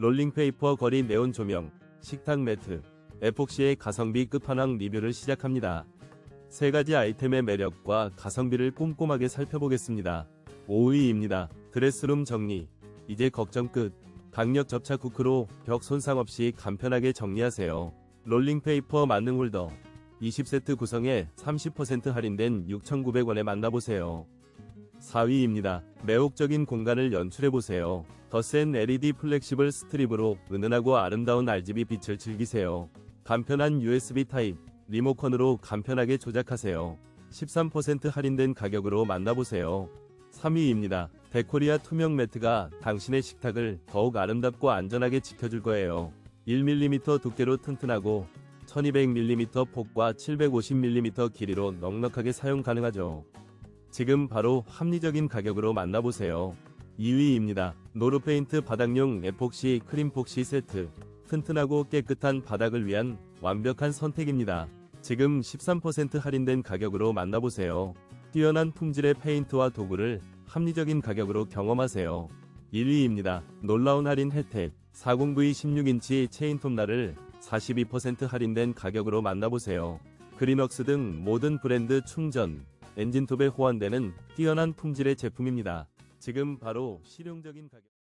롤링페이퍼 거리 네온 조명, 식탁 매트, 에폭시의 가성비 끝판왕 리뷰를 시작합니다. 세 가지 아이템의 매력과 가성비를 꼼꼼하게 살펴보겠습니다. 5위입니다. 드레스룸 정리. 이제 걱정 끝. 강력 접착 후크로 벽 손상 없이 간편하게 정리하세요. 롤링페이퍼 만능 홀더. 20세트 구성에 30% 할인된 6,900원에 만나보세요. 4위입니다. 매혹적인 공간을 연출해보세요. 더 센 LED 플렉시블 스트립으로 은은하고 아름다운 RGB 빛을 즐기세요. 간편한 USB 타입, 리모컨으로 간편하게 조작하세요. 13% 할인된 가격으로 만나보세요. 3위입니다. 데코리아 투명 매트가 당신의 식탁을 더욱 아름답고 안전하게 지켜줄 거예요. 1mm 두께로 튼튼하고 1200mm 폭과 750mm 길이로 넉넉하게 사용 가능하죠. 지금 바로 합리적인 가격으로 만나보세요. 2위입니다. 노르페인트 바닥용 에폭시 크림 폭시 세트. 튼튼하고 깨끗한 바닥을 위한 완벽한 선택입니다. 지금 13% 할인된 가격으로 만나보세요. 뛰어난 품질의 페인트와 도구를 합리적인 가격으로 경험하세요. 1위입니다. 놀라운 할인 혜택 40V 16인치 체인톱날을 42% 할인된 가격으로 만나보세요. 그린웍스 등 모든 브랜드 충전, 엔진톱에 호환되는 뛰어난 품질의 제품입니다. 지금 바로 실용적인 가격